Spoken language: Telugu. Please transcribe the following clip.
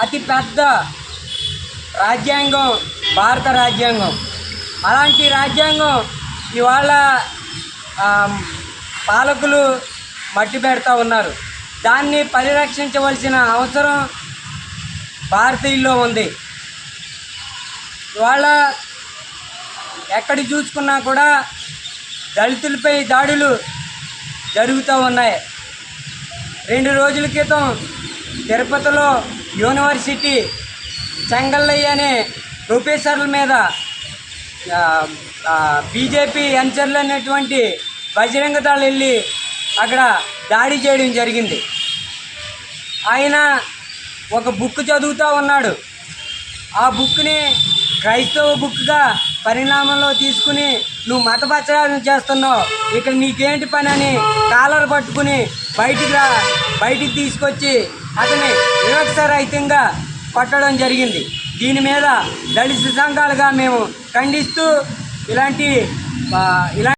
అతి పెద్ద రాజ్యాంగం భారత రాజ్యాంగం. అలాంటి రాజ్యాంగం ఇవాళ పాలకులు మట్టి పెడతా ఉన్నారు. దాన్ని పరిరక్షించవలసిన అవసరం భారతీయుల్లో ఉంది. ఇవాళ ఎక్కడ చూసుకున్నా కూడా దళితులపై దాడులు జరుగుతూ ఉన్నాయి. రెండు రోజుల క్రితం తిరుపతిలో యూనివర్సిటీ చెంగల్లయ్య అనే ప్రొఫెసర్ల మీద బీజేపీ ఎంచర్లు అనేటువంటి బజరంగ దళ వెళ్ళి అక్కడ దాడి చేయడం జరిగింది. ఆయన ఒక బుక్ చదువుతూ ఉన్నాడు. ఆ బుక్ని క్రైస్తవ బుక్గా పరిణామంలో తీసుకుని నువ్వు మత చేస్తున్నావు ఇక్కడ నీకేంటి పని అని కాలర్ పట్టుకుని బయటికి రా బయటికి తీసుకొచ్చి అతని వివక్షరహితంగా కొట్టడం జరిగింది. దీని మీద దళిత సంఘాలుగా మేము ఖండిస్తూ ఇలాంటి ఇలా